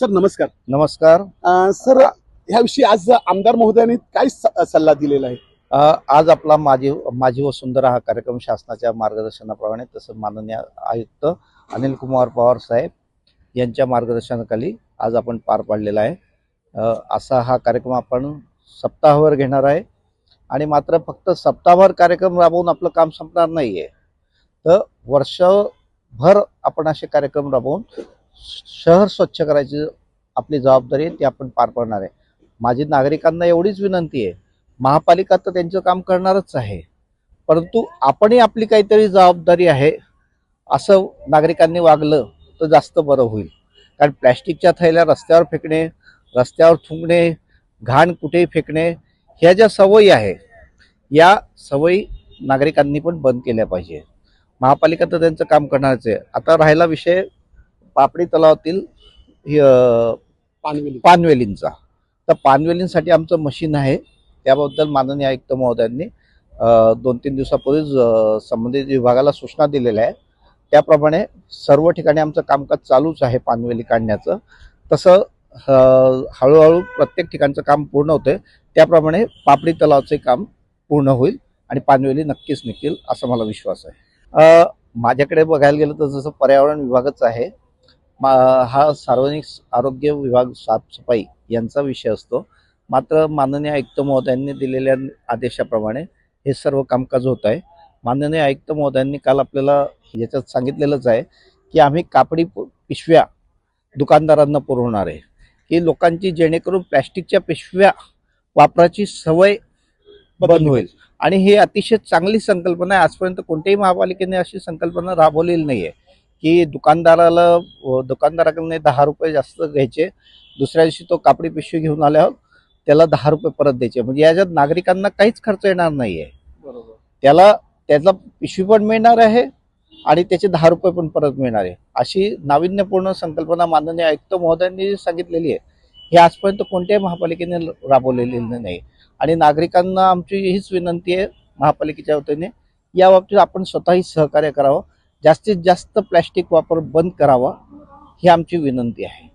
Sir नमस्कार. नमस्कार. अं, sir ह्याविषयी आज आमदार महोदयांनी काय स- सल्ला दिलेला आहे? अ, आज आपला माझी माझी वसुंधरा हा कार्यक्रम शासनाच्या मार्गदर्शनाप्रमाणे तसं माननीय आयुक्त अनिल कुमार पवार साहेब यांच्या मार्गदर्शनाखाली आज आपण पार पाडलेला आहे. अ, असा हा कार्यक्रम आपण सप्ताहभर घेणार आहे. आणि मात्र फक्त सप्ताहभर कार्यक्रम राबवून आपलं काम संपणार नाही आहे तर वर्षभर आपण असे कार्यक्रम राबवून शहर स्वच्छ करायची आपली जबाबदारी आहे ती आपण पार पाडणार आहे. माझी नागरिकांना एवढीच विनंती आहे महापालिका तर त्यांचं काम करणारच आहे. परंतु आपणही आपली काहीतरी जबाबदारी आहे असं नागरिकांनी वागलं तर जास्त बरं होईल. कारण प्लॅस्टिकच्या थैल्या रस्त्यावर फेकणे रस्त्यावर थुंकणे घाण कुठेही फेकणे ह्या ज्या सवयी आहे या सवयी नागरिकांनी पण बंद केल्या पाहिजे. महापालिका तर त्यांचं काम करणारच आहे. आता राहिला विषय पापडी तलावातील ही, पानवेली. पानवेलींचा. तर पानवेलींसाठी आमचं मशीन आहे. त्याबद्दल माननीय आयुक्त महोदयांनी दोन तीन दिवसापूर्वीच संबंधित विभागाला सूचना दिलेल्या आहे त्याप्रमाणे सर्व ठिकाणी आमचं कामकाज चालूच आहे पानवेली काढण्याचं. तसं हळूहळू प्रत्येक ठिकाणचं काम पूर्ण होतंय. त्याप्रमाणे पापडी तलावाचे काम पूर्ण होईल आणि पानवेली नक्कीच निघतील असा मला विश्वास आहे. माझ्याकडे बघायला गेलं तर जसं पर्यावरण विभागच आहे. हा सार्वजनिक आरोग्य विभाग साफसफाई यांचा विषय असतो. मात्र माननीय आयुक्त महोदयांनी दिलेल्या आदेशाप्रमाणे हे सर्व कामकाज होत आहे. माननीय आयुक्त महोदयांनी काल आपल्याला याच्यात सांगितलेलंच आहे की आम्ही कापडी पिशव्या दुकानदारांना पुरवणार आहे. की लोकांची जेणेकरून प्लॅस्टिकच्या पिशव्या वापराची सवय बंद होईल. आणि ही अतिशय चांगली संकल्पना आहे. आजपर्यंत कोणत्याही महापालिकेने अशी संकल्पना राबवलेली नाही आहे की दुकानदाराला अ, दुकानदाराकडे दहा रुपये जास्त घ्यायचे. दुसऱ्या दिवशी तो कापडी पिशवी घेऊन आल्यावर त्याला दहा रुपये परत द्यायचे. म्हणजे याच्यात नागरिकांना काहीच खर्च येणार नाही आहे बरोबर. त्याला त्याला पिशवी पण मिळणार आहे आणि त्याचे दहा रुपये पण परत मिळणार आहे. अशी नाविन्यपूर्ण संकल्पना माननीय आयुक्त महोदयांनी सांगितलेली आहे. ही आजपर्यंत कोणत्याही महापालिकेने राबवलेली नाही. आणि नागरिकांना आमची हीच विनंती आहे महापालिकेच्या वतीने. या बाबतीत आपण स्वतःही सहकार्य करावं. जास्तीत जास्त प्लॅस्टिक वापर बंद करावा ही आमची विनंती आहे.